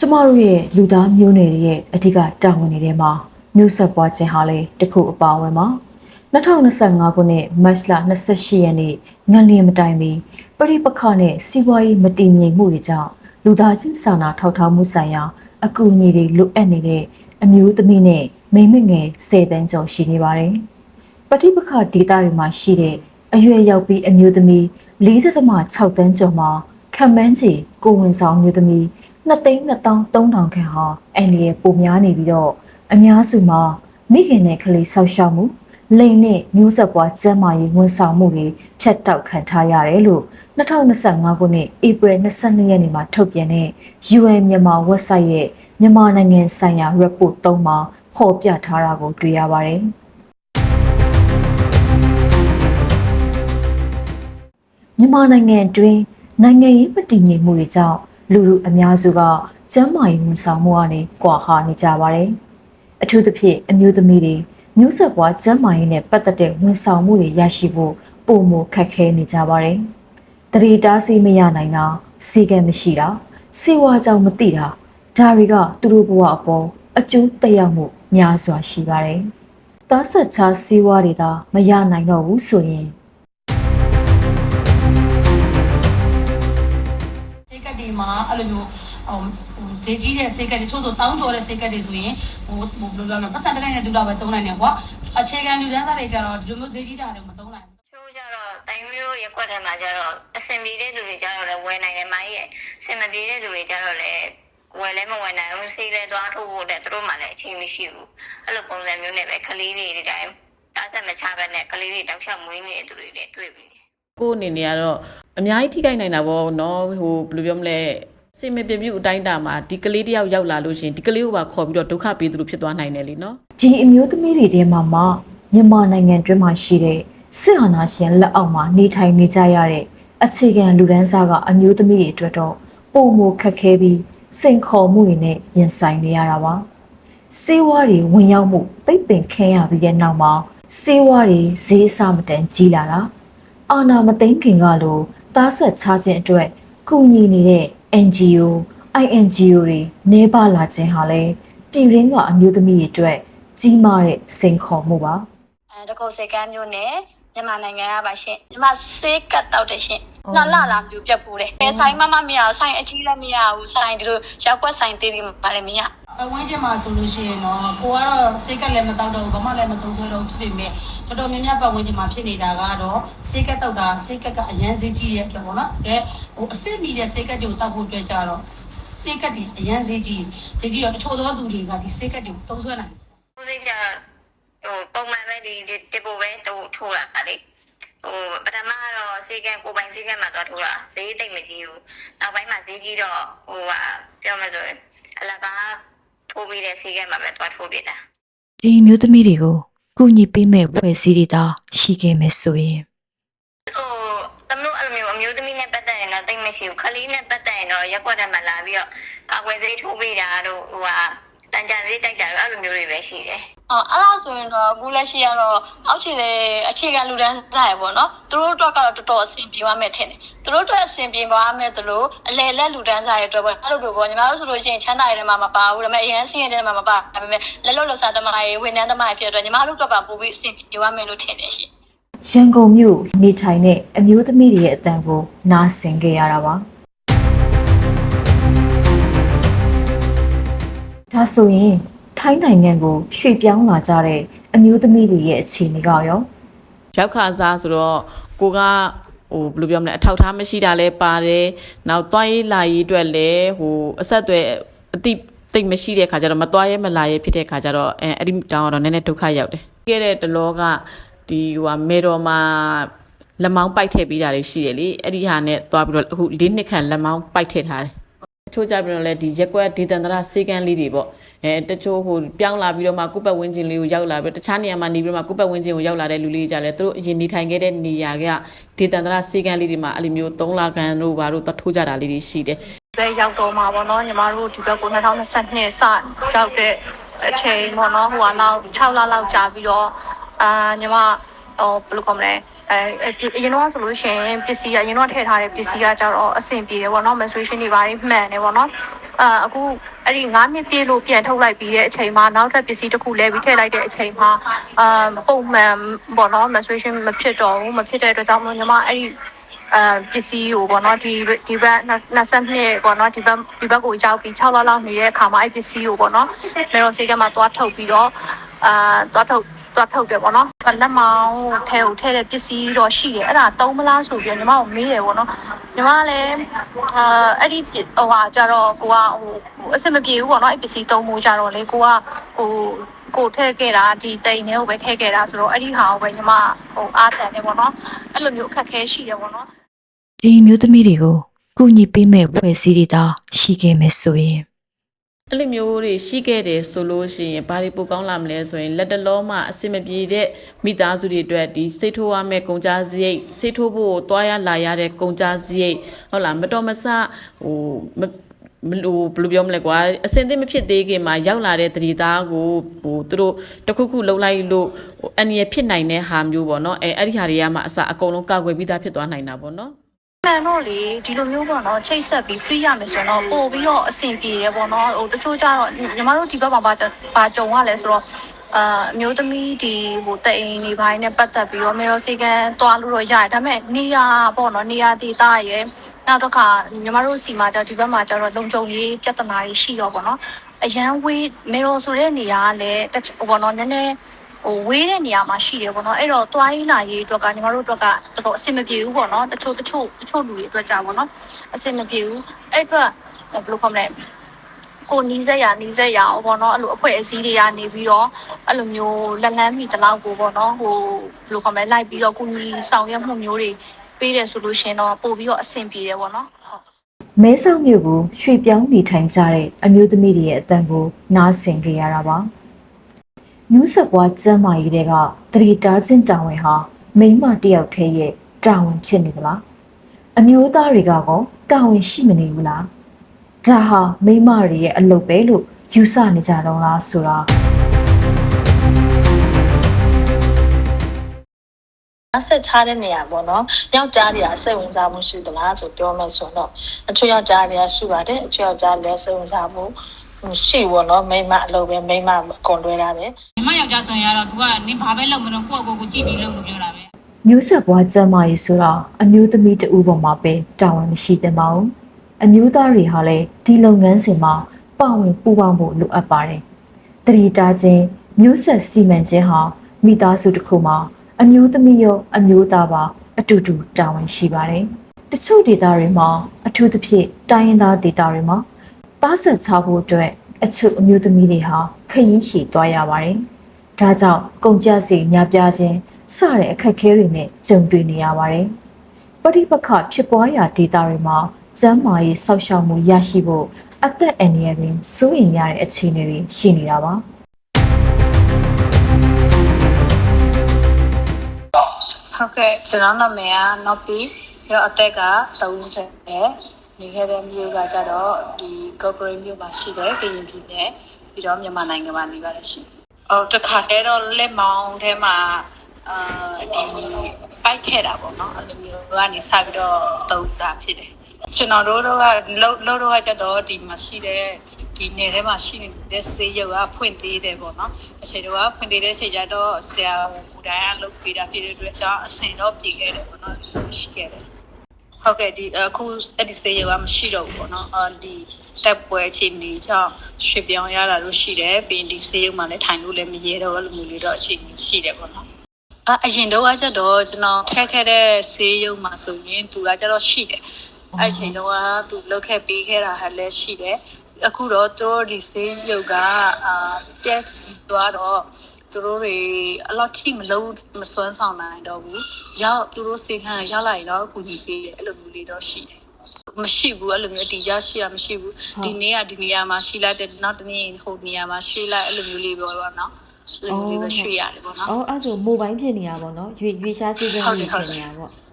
ကျမတို့ရဲ့လူသားမျိုးနွယ်တွေရဲ့အဓိကတာဝန်တွေထဲမှာမျိုးဆက်ပွားခြင်းဟာလည်းတစ်ခုအပါအဝင်ပါ2025ခုနှစ်မတ်လ28ရက်နေ့ငလျင်မတိုင်မီပရိပခနဲ့စီးပွားရေးမတည်ငြိမ်မှုတွေကြောင့်လူသားချင်းစာနာထောက်ထားမှုဆိုင်ရာ အကူအညီတွေလိုအပ်နေတဲ့အမျိုးသမီးနဲ့မိန်းမငယ်10တန်းကျော်ရှိနေပါတယ်ပရိပခဒေတာတွေမှာရှိတဲ့အရွယ်ရောက်ပြီးအမျိုးသမီး4.6တန်းကျော်မှာခံမှန်းချေကိုဝင်ဆောင်မျိုးသမီး 2သိန်း2300ခန့်ဟာအန်ဒီရဲ့ပုံများနေပြီးတော့အများစုမှာမိခင်နဲ့ကလေးဆောက်ရှောက်မှုလိန်နဲ့မျိုးဆက်ပွားကျန်းမာရေးဝန်ဆောင်မှုတွေဖြတ်တောက်ခံထားရတယ်လို့2025ခုနှစ်ဧပြီ22ရက်နေ့မှာထုတ်ပြန်တဲ့ UN မြန်မာ website ရဲ့မြန်မာနိုင်ငံဆိုင်ရာ report 3မှာဖော်ပြထားတာကိုတွေ့ရပါတယ်။မြန်မာနိုင်ငံအတွင်းနိုင်ငံရေးမတည်ငြိမ်မှုတွေကြောင့် လူလူအများစုကကျန်းမာရေးဝန်ဆောင်မှုကနေကွာဟာနေကြပါတယ်။အထူးသဖြင့်အမျိုးသမီးတွေမျိုးဆက်ပွားကျန်းမာရေးနဲ့ပတ်သက်တဲ့ဝန်ဆောင်မှုတွေရရှိဖို့ပုံမခက်ခဲနေကြပါတယ်။တရီတားစီမရနိုင်တာစီကံမရှိတာစေဝါကြောင့်မသိတာဒါတွေကသူတို့ဘဝအပေါ်အကျိုးသက်ရောက်မှုများစွာရှိပါတယ်။သားဆက်ချာစီဝါတွေသာမရနိုင်တော့ဘူးဆိုရင် တ်ကတ်တွေမှာအဲ့လိုမျိုးဟိုဟိုဈေးကြီးတဲ့စိတ်ကတ်တွေချို့ဆိုတောင်းတော်တဲ့စိတ်ကတ်တွေဆိုရင်ဟိုဟိုဘယ်လိုလဲပတ်စံတစ်တိုင်းနဲ့တူတော့ပဲသုံးနိုင်တယ်ကွာအခြေခံလူတန်းစားတွေကြတော့ဒီလိုမျိုးဈေးကြီးတာတွေမသုံးနိုင်ဘူးချိုးကြတော့တိုင်မျိုးရက်ွက်ထဲမှာကြတော့အဆင်ပြေတဲ့သူတွေကြတော့လည်းဝယ်နိုင်တယ်မိုင်းရဲ့အဆင်မပြေတဲ့သူတွေကြတော့လည်းဝယ်လည်းမဝယ်နိုင်ဘူးစိတ်လည်းသွားထုတ်ဖို့တဲ့သူတို့မှလည်းအချိန်မရှိဘူးအဲ့လိုပုံစံမျိုးနဲ့ပဲကလေးတွေဒီတိုင်းတားဆက်မချဘဲနဲ့ကလေးတွေတောက်ချောက်မွေးနေတဲ့သူတွေလည်းတွေ့ပြီတယ် ကိုယ့်အနေနဲ့ကတော့အများကြီးထိခိုက်နိုင်တာပေါ့နော်ဟိုဘယ်လိုပြောမလဲစင်မပြေပြူအတိုင်းတာမှာဒီကလေးတယောက်ရောက်လာလို့ရှရင်ဒီကလေးကိုပါခေါ်ပြီးတော့ဒုက္ခပေးသူလို့ဖြစ်သွားနိုင်တယ်လीနော်ဒီအမျိုးသမီးတွေထဲမှာမှမြန်မာနိုင်ငံတွင်းမှာရှိတဲ့စစ်အာဏာရှင်လက်အောက်မှာနေထိုင်နေကြရတဲ့အခြေခံလူဒန်းစားကအမျိုးသမီးတွေအတွက်တော့ပုံမခက်ခဲပြီးစိန်ခေါ်မှုတွေနဲ့ရင်ဆိုင်နေရတာပါစေဝါတွေဝင်ရောက်မှုပိတ်ပင်ခံရပြီးတဲ့နောက်မှာစေဝါတွေဈေးအဆမတန်ကြီးလာတာ အာဏာမသိမ်းခင်ကလိုသားဆက်ချခြင်းအတွက်ကူညီနေတဲ့ NGO INGO တွေနေပါလာခြင်းဟာလဲပြည်ရင်းကအမျိုးသမီးတွေအတွက်ကြီးမားတဲ့စိန်ခေါ်မှုပါအဲတကုတ်စေကမ်းမျိုးနဲ့မြန်မာနိုင်ငံကပါရှင်မြန်မာစေးကတ်တောက်တယ်ရှင် နှစ်လလာမျိုးပြတ်ပိုးတယ်ဘယ်ဆိုင်မှမမရဘူးဆိုင်အကြီးလည်းမရဘူးဆိုင်ဒီလိုရောက်ကွက်ဆိုင်သေးတယ်မှလည်းမရအဝင်းကျင်မှာဆိုလို့ရှိရင်တော့ကိုကတော့စိတ်ကတ်လည်းမတောက်တော့ဘူးဘာမှလည်းမသုံးဆွဲတော့ဘူးဖြစ်ပေမဲ့တော်တော်များများပတ်ဝန်းကျင်မှာဖြစ်နေတာကတော့စိတ်ကတ်တောက်တာစိတ်ကတ်ကအရန်ဈေးကြီးတဲ့အတွက်ပေါ့နော်အဲဟိုအစ်စ်မီတဲ့စိတ်ကတ်တွေကိုတောက်ဖို့အတွက်ကြတော့စိတ်ကတ်တွေအရန်ဈေးကြီးဈေးကြီးတော့တချို့သောသူတွေကဒီစိတ်ကတ်တွေကိုသုံးဆွဲနိုင်တယ်ဦးစိတ်ကြတော့ဟိုပုံမှန်ပဲဒီဒီပိုပဲတူထိုးတာလေ ဟိုပထမကတော့ဈေးကကိုပိုင်ဈေးကမှာသွားထိုးတာဈေးတိတ်မကြီးဘူးနောက်ပိုင်းမှာဈေးကြီးတော့ဟိုကပြောမယ်ဆိုရင်အလကားထိုးပြီးတဲ့ဈေးကမှာပဲသွားထိုးပြတာဒီအမျိုးသမီးတွေကိုကူညီပေးမဲ့ဖွဲ့စည်းတွေသာရှိခဲ့မယ်ဆိုရင်ဟိုတမလို့အဲ့လိုမျိုးအမျိုးသမီးနဲ့ပတ်သက်ရင်တော့တိတ်မရှိဘူးခလေးနဲ့ပတ်သက်ရင်တော့ရက်ွက်ထဲမှာလာပြီးတော့ကာကွယ်ဆေးထိုးပေးတာတို့ဟိုဟာတန်ကြံဆေးတိုက်တာတို့အဲ့လိုမျိုးတွေပဲရှိတယ် အော်အဲ့ဒါဆိုရင်တော့အခုလက်ရှိကတော့အောက်ခြေလေအခြေခံလူတန်းစားရပေါ့နော်သူတို့အတွက်ကတော့တော်တော်အဆင်ပြေသွားမယ်ထင်တယ်သူတို့အတွက်အဆင်ပြေသွားမယ်သလိုအလဲလက်လူတန်းစားရအတွက်ပေါ့အဲ့လိုလိုပေါ့ညီမတို့ဆိုလို့ရှိရင်ချမ်းသာရတဲ့မှာမပါဘူးဒါပေမဲ့အရန်စင်းရတဲ့မှာမပါဒါပေမဲ့လက်လို့လစားသမားရေဝန်ထမ်းသမားရေဖြစ်တဲ့အတွက်ညီမတို့အတွက်ပါပို့ပြီးအဆင်ပြေသွားမယ်လို့ထင်တယ်ရှင်ရန်ကုန်မြို့နေထိုင်တဲ့အမျိုးသမီးတွေရဲ့အတန်ကိုနားဆင်ခဲ့ရတာပါဒါဆိုရင် ထိုင်းနိုင်ငံကိုရွှေ့ပြောင်းလာကြတဲ့အမျိုးသမီးတွေရဲ့အခြေအနေကရောရောက်ခါစားဆိုတော့ကိုကဟိုဘယ်လိုပြောမလဲအထောက်ထားမရှိတာလဲပါတယ်နောက်သွားရေးလာရေးအတွက်လည်းဟိုအဆက်အသွယ်အတိတိတ်မရှိတဲ့ခါကျတော့မသွားရဲမလာရဲဖြစ်တဲ့ခါကျတော့အဲအဲ့ဒီတောင်းကတော့နည်းနည်းဒုက္ခရောက်တယ်ပြီးခဲ့တဲ့တလောကဒီဟိုဟာမေတော်မှာလက်မောင်းပိုက်ထည့်ပေးတာတွေရှိတယ်လေအဲ့ဒီဟာနဲ့သွားပြီးတော့အခု၄နှစ်ခန့်လက်မောင်းပိုက်ထည့်ထားတယ်တချို့ကြပြီးတော့လည်းဒီရက်ကွက်ဒေသန္တရစေကန်းလေးတွေပေါ့ အဲတချို့ဟိုပြောင်းလာပြီးတော့မှကိုယ့်ပတ်ဝန်းကျင်လေးကိုရောက်လာပြီးတော့တခြားနေရာမှာနေပြီးတော့မှကိုယ့်ပတ်ဝန်းကျင်ကိုရောက်လာတဲ့လူလေးကြတယ်သူတို့အရင်နေထိုင်ခဲ့တဲ့နေရာကဒေသန္တရစေကန်းလေးတွေမှာအဲ့လိုမျိုး၃လခန့်တို့ဘာတို့သွားထိုးကြတာလေးတွေရှိတယ်ပဲရောက်တော့မှာပေါ့နော်ညီမတို့ဒီဘက်ကို2022စရောက်တဲ့အချိန်ပေါ့နော်ဟိုကလောက်6လလောက်ကြာပြီးတော့အာညီမဟိုဘယ်လိုကောမလဲ အဲအရင်တော့ဆိုလို့ရှိရင်ပစ္စည်းကအရင်တော့ထည့်ထားတဲ့ပစ္စည်းကကြတော့အဆင်ပြေတယ်ပေါ့နော် menstruation တွေဘာတွေမှန်တယ်ပေါ့နော်အာအခုအဲ့ဒီ9နှစ်ပြည့်လို့ပြန်ထုတ်လိုက်ပြီးတဲ့အချိန်မှာနောက်ထပ်ပစ္စည်းတစ်ခုလဲပြီးထည့်လိုက်တဲ့အချိန်မှာအာပုံမှန်ပေါ့နော် menstruation မဖြစ်တော့ဘူးမဖြစ်တဲ့အတွက်ကြောင့်မို့ညီမအဲ့ဒီအာပစ္စည်းကိုပေါ့နော်ဒီဒီဘက်22ပေါ့နော်ဒီဘက်ဒီဘက်ကိုရောက်ပြီး6လလောက်နေတဲ့အခါမှာအဲ့ပစ္စည်းကိုပေါ့နော်မေရိုဆေးကမှသွားထုတ်ပြီးတော့အာသွားထုတ် သွားထုတ်တယ်ပေါ့နော်လက်မောင်းထဲကိုထည့်တဲ့ပစ္စည်းတော့ရှိတယ်အဲ့ဒါသုံးမလားဆိုပြီးတော့ညီမကိုမေးတယ်ပေါ့နော်ညီမလည်းအာအဲ့ဒီဟိုဟာကြတော့ကိုကဟိုအဆင်မပြေဘူးပေါ့နော်အဲ့ပစ္စည်းသုံးမှုကြတော့လေကိုကဟိုကိုထည့်ခဲ့တာဒီတိမ်ထဲကိုပဲထည့်ခဲ့တာဆိုတော့အဲ့ဒီဟာကိုပဲညီမဟိုအားတန်တယ်ပေါ့နော်အဲ့လိုမျိုးအခက်အခဲရှိတယ်ပေါ့နော်ဒီမျိုးသမီးတွေကိုကုညီပေးမဲ့ဖွဲ့စည်းတွေသာရှိခဲ့မယ်ဆိုရင် အဲ့လိုမျိုးတွေရှိခဲ့တယ်ဆိုလို့ရှိရင်ဘာတွေပိုကောင်းလာမလဲဆိုရင်လက်တလောမှအစင်မပြေတဲ့မိသားစုတွေအတွက်ဒီစိတ်ထိုးရမယ့်ကုန်ကြစရိတ်စိတ်ထိုးဖို့တွားရလာရတဲ့ကုန်ကြစရိတ်ဟုတ်လားမတော်မဆဟိုမမလို့ဘယ်လိုပြောမလဲကွာအစင်သစ်မဖြစ်သေးခင်မှာရောက်လာတဲ့တတိသားကိုဟိုသူတို့တစ်ခုခုလှုပ်လိုက်လို့ဟိုအန်ရဖြစ်နိုင်တဲ့ဟာမျိုးပေါ့နော်အဲအဲ့ဒီဟာတွေကမှအစအကုန်လုံးကာကွယ်ပြီးသားဖြစ်သွားနိုင်တာပေါ့နော် မှန်တော့လေဒီလိုမျိုးပေါ့နော်ချိတ်ဆက်ပြီး free ရမယ်ဆိုတော့ပို့ပြီးတော့အဆင်ပြေတယ်ပေါ့နော်ဟိုတချို့ကြတော့ညီမတို့ဒီဘက်မှာပါပါကြုံရလဲဆိုတော့အာအမျိုးသမီးဒီဟိုတအိမ်နေပိုင်းနဲ့ပတ်သက်ပြီးတော့မေရောစီကန်သွားလို့တော့ရတယ်ဒါပေမဲ့နေရပေါ့နော်နေရဒေတာရယ်နောက်တစ်ခါညီမတို့စီမှာကြဒီဘက်မှာကျတော့လုံခြုံရေးပြဿနာတွေရှိတော့ပေါ့နော်အရန်ဝေးမေရောဆိုတဲ့နေရာကလည်းတချို့ပေါ့နော်နည်းနည်း ဟိုဝေးတဲ့နေရာမှာရှိတယ်ပေါ့နော်အဲ့တော့သွားရေးလာရေးအတွက်ကညီမတို့အတွက်ကတော်တော်အဆင်မပြေဘူးပေါ့နော်တချို့တချို့တချို့လူတွေအတွက်ကြာပေါ့နော်အဆင်မပြေဘူးအဲ့အတွက်ဘယ်လိုခေါ်မလဲကိုနီးစက်ရနီးစက်ရအောင်ပေါ့နော်အဲ့လိုအဖွဲ့အစည်းတွေကနေပြီးတော့အဲ့လိုမျိုးလက်လန်းမိတလောက်ကိုပေါ့နော်ဟိုဘယ်လိုခေါ်မလဲလိုက်ပြီးတော့ကိုနီဆောင်ရွက်မှုမျိုးတွေပေးတယ်ဆိုလို့ရှရင်တော့ပို့ပြီးတော့အဆင်ပြေတယ်ပေါ့နော်ဟုတ်မဲဆောက်မြို့ကိုရွှေ့ပြောင်းနေထိုင်ကြတဲ့အမျိုးသမီးတွေရဲ့အတန်ကိုနားဆင်ကြရတာပါ။ မြူးဆက်ပွားကျမ်းမာရေးတွေကတရီတားချင်းတာဝန်ဟာမိန်းမတစ်ယောက်တည်းရဲ့တာဝန်ဖြစ်နေသလား။အမျိုးသားတွေကကောတာဝန်ရှိမနေဘူးလား။ဒါဟာမိန်းမတွေရဲ့အလုပ်ပဲလို့ယူဆနေကြတော့လားဆိုတာဆက်ချတဲ့နေရာပေါ့နော်ယောက်ျားတွေကစိတ်ဝင်စားမှုရှိသလားဆိုပြောမယ်ဆိုတော့အချို့ယောက်ျားတွေကရှိပါတယ်အချို့ယောက်ျားတွေလည်းစိတ်ဝင်စားမှု ရှိပေါ့နော်မိန်းမအလုပ်ပဲမိန်းမကွန်တွဲတာပဲညီမယောက်ျားဆိုရင်ကတော့ तू ကနင်ဘာပဲလုပ်မလို့ကိုယ့်အကိုကိုကြည့်ပြီးလုပ်လို့ပြောတာပဲမျိုးဆက်ပွားကျမ်းမာရေးဆိုတာအမျိုးသမီးတဦးပေါ်မှာပဲတာဝန်မရှိသင့်ပါဘူးအမျိုးသားတွေဟာလည်းဒီလုပ်ငန်းစဉ်မှာပါဝင်ပူးပေါင်းဖို့လိုအပ်ပါတယ်တတိတာချင်းမျိုးဆက်စီမံခြင်းဟာမိသားစုတစ်ခုမှာအမျိုးသမီးရောအမျိုးသားပါအတူတူတာဝန်ရှိပါတယ်တချို့ဒေသတွေမှာအထူးသဖြင့်တိုင်းရင်းသားဒေသတွေမှာ သားဆက်ချဖို့အတွက်အချို့အမျိုးသမီးတွေဟာခရီးရှည်သွားရပါတယ်ဒါကြောင့်ကုန်ကြစီများပြားခြင်းစတဲ့အခက်အခဲတွေနဲ့ကြုံတွေ့နေရပါတယ်။ပဋိပက္ခဖြစ်ပွားရာဒေသတွေမှာကျန်းမာရေးစောင့်ရှောက်မှုရရှိဖို့အသက်အန္တရာယ်တွင်စိုးရိမ်ရတဲ့အခြေအနေတွေရှိနေတာပါဟုတ်ကဲ့ကျွန်တော်နာမည်က Noppy ရောအသက်က30ပဲ နေခဲ့တဲ့မြို့ကကြတော့ဒီကော့ဂရိတ်မြို့မှာရှိတယ်ကရင်ပြည်နယ်ပြီးတော့မြန်မာနိုင်ငံမှာနေပါတယ်ရှိအော်တခါတည်းတော့လက်မောင်းထဲမှာအာဒီပိုက်ခဲ့တာပေါ့နော်အဲ့လိုမျိုးကနေစပြီးတော့တုံးတာဖြစ်တယ်ကျွန်တော်တို့တော့ကလုံးလုံးတော့ကကြတော့ဒီမှာရှိတဲ့ဒီနယ်ထဲမှာရှိနေတဲ့ဆေးရုပ်ကဖွင့်သေးတယ်ပေါ့နော်အချိန်တော့ဖွင့်သေးတဲ့အချိန်ကျတော့ဆရာဟိုတိုင်းကလုပ်ပေးတာဖြစ်တဲ့အတွက်ကြောင့်အဆင်တော့ပြေခဲ့တယ်ပေါ့နော်ရှိခဲ့တယ် ဟုတ်ကဲ့ဒီအခုအဲ့ဒီဆေးရုပ်ကမရှိတော့ဘူးပေါ့နော်အော်ဒီတက်ပွဲအချိန်နေကြောင့်ရွှေ့ပြောင်းရတာလို့ရှိတယ်ပြီးရင်ဒီဆေးရုပ်မှာလည်းထိုင်လို့လည်းမရဲတော့ဘူးလို့မျိုးလေးတော့အချိန်ရှိတယ်ပေါ့နော်အအရင်တော့ကကျတော့ကျွန်တော်ခက်ခဲ့တဲ့ဆေးရုံမှာဆိုရင်သူကကျတော့ရှိတယ်အဲ့ချိန်တော့ကသူလုတ်ခဲ့ပေးခဲ့တာဟာလည်းရှိတယ်အခုတော့သူတို့ဒီဆေးရုံကအာပြက်စီသွားတော့ သူတို့တွေအလောက်ထိမလုံးမစွမ်းဆောင်နိုင်တော့ဘူးရောက်သူတို့စေခံရောက်လာရင်တော့ကူညီပေးတယ်အဲ့လိုမျိုးလေးတော့ရှိတယ်မရှိဘူးအဲ့လိုမျိုးတီကြရှိတာမရှိဘူးဒီနေ့ကဒီနေရာမှာရှိလိုက်တဲ့နောက်တစ်နေ့ဟိုနေရာမှာရှိလိုက်အဲ့လိုမျိုးလေးပြောတော့နော်အဲ့လိုမျိုးလေးပဲရွှေ့ရတယ်ပေါ့နော်အော်အဲ့ဆိုမိုဘိုင်းဖြစ်နေရပါတော့ရွေရွေရှားစီးကင်းဟုတ်တကြီးယ်ဟုတ်ဖြစ်တယ်နေရပေါ့။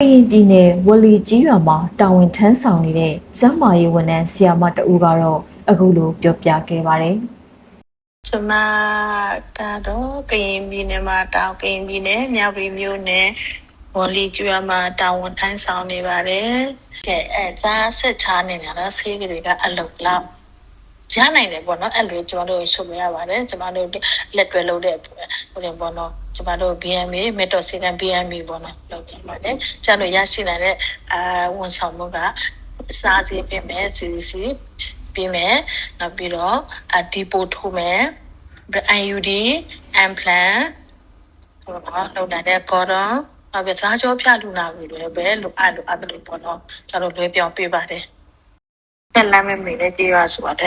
ကရင်ပြည်နယ်ဝလီကြီးရွာမှာတာဝန်ထမ်းဆောင်နေတဲ့ကျန်းမာရေးဝန်ထမ်းဆရာမတဦးကတော့အခုလိုပြောပြခဲ့ပါတယ် ကျမဒါတော့ကရင်ပြည်နယ်မှာတောင်ကရင်ပြည်နယ်မြောက်ပြည်မြို့နယ်ဝန်လီကျွာမှာတာဝန်ထမ်းဆောင်နေပါတယ်။ကဲအဲဒါဆက်ချားနေတာတော့ဆေးကလေးကအလုတ်လောက်ရနိုင်တယ်ပေါ့နော်အဲ့လိုကျွန်တော်တို့ဆိုပြရပါတယ်ကျွန်တော်တို့လက်တွဲလုပ်တဲ့ဟိုတယ်ပေါ့နော်ကျွန်တော်တို့ BMA Metal Sigan BMA ပေါ့နော်လုပ်ကြပါတယ်ကျွန်တော်ရရှိနိုင်တဲ့အာဝန်ဆောင်မှုကစားစီပြင်မယ် CC ပြင်မယ်နောက်ပြီးတော့အဒီပိုထိုးမယ် IUD implant ဟိုတော့လောက်တဲ့ cordon နောက်ပြီးသားကြောပြလူနာကိုလည်းပဲလိုအပ်လိုအပ်တယ်ပေါ့နော်ကျွန်တော်လွှဲပြောင်းပေးပါတယ်တက်လာမယ်မေးတဲ့ကြေးရဆိုတော့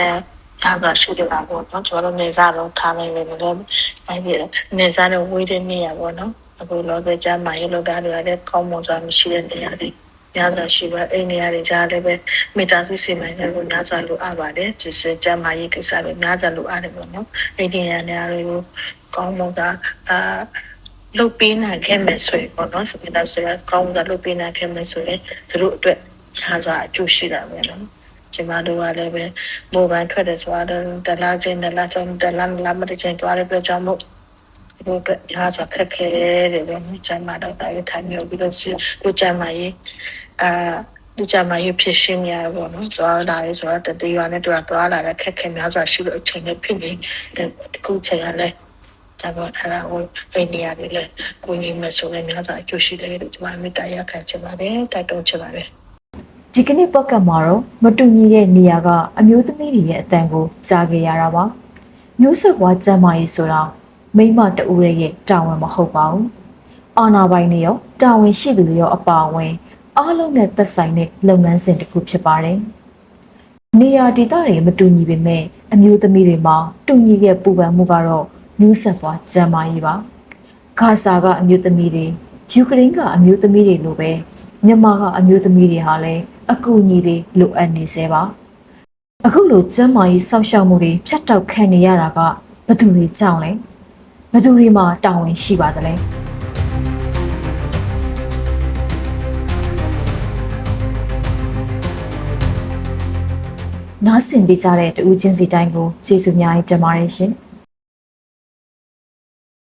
ဒါကရှုတယ်ပါပေါ့နော်ကျွန်တော်နေစားတော့ထားနိုင်တယ်လည်းအဲဒီနေစားတော့ဝေးတဲ့နေရပေါ့နော်အခုလောဆယ်ကြမှာရလောက်တာတွေလည်းကောင်းမွန်စွာမရှိတဲ့နေရာတွေ များစွာရှိပါအိမ်နေရာတွေကြားလည်းပဲမိသားစုစီမံတွေကိုများစွာလိုအပ်ပါတယ်ကျစကြမှာရေးကိစ္စတွေများစွာလိုအပ်တယ်ပေါ့နော်အိမ်နေရာနေရာတွေကိုကောင်းမွန်စွာအာလုတ်ပေးနိုင်ခဲ့မယ်ဆိုရင်ပေါ့နော်ဆိုပြီးတော့ဆိုရကောင်းစွာလုတ်ပေးနိုင်ခဲ့မယ်ဆိုရင်သူတို့အတွက်များစွာအကျိုးရှိတာပဲနော်ကျမတို့ကလည်းပဲမိုဘိုင်းထွက်တယ်ဆိုတော့တလားချင်းတလားချင်းတလားလားမတဲ့ချင်းတွားရပြကြောင်းမို့ ဒီကအားဆိုခက်ခဲတယ်ပဲကျမတို့တာရထိုင်မျိုးပြီးတော့လူကျမကြီးအာလူကျမကြီးဖြစ်ရှင်းရပေါ့နော်သွားလာရဲဆိုတော့တတိယနဲ့တူသွားလာတဲ့ခက်ခဲများစွာရှိလို့အချိန်နဲ့ဖြစ်နေတခုချိန်ရလဲဒါတော့အဲ့ဒါကိုအိန္ဒိယတွေလည်းကိုကြီးမဆိုလည်းများစွာအကျိုးရှိတယ်လို့ကျမမေတ္တာရပ်ခံချင်ပါတယ်တိုက်တွန်းချင်ပါတယ်ဒီကနေ့ပတ်ကတ်မှာတော့မတူညီတဲ့နေရာကအမျိုးသမီးတွေရဲ့အတန်ကိုကြားခဲ့ရတာပါမျိုးဆက်ဘွားကျမ်းမာရေးဆိုတာ မိမတဦးရဲ့တာဝန်မဟုတ်ပါဘူးအာနာပိုင်တွေရောတာဝန်ရှိသူတွေရောအပါအဝင်အားလုံးနဲ့သက်ဆိုင်တဲ့လုပ်ငန်းစဉ်တစ်ခုဖြစ်ပါတယ်နေရာဒေသတွေမတူညီပေမဲ့အမျိုးသမီးတွေမှာတူညီတဲ့ပူပန်မှုကတော့မျိုးဆက်ဘွားကျမ်းမာရေးပါဂါဇာကအမျိုးသမီးတွေယူကရိန်းကအမျိုးသမီးတွေလိုပဲမြန်မာကအမျိုးသမီးတွေဟာလည်းအကူအညီတွေလိုအပ်နေစေပါအခုလိုကျမ်းမာရေးစောင့်ရှောက်မှုတွေဖြတ်တောက်ခံနေရတာကဘယ်သူတွေကြောင့်လဲ ဘယ်သူတွေမှာတာဝန်ရှိပါသလဲနားဆင်ပေးကြတဲ့တူးချင်းစီတိုင်းကိုကျေးဇူးများတင်ပါတယ်ရှင်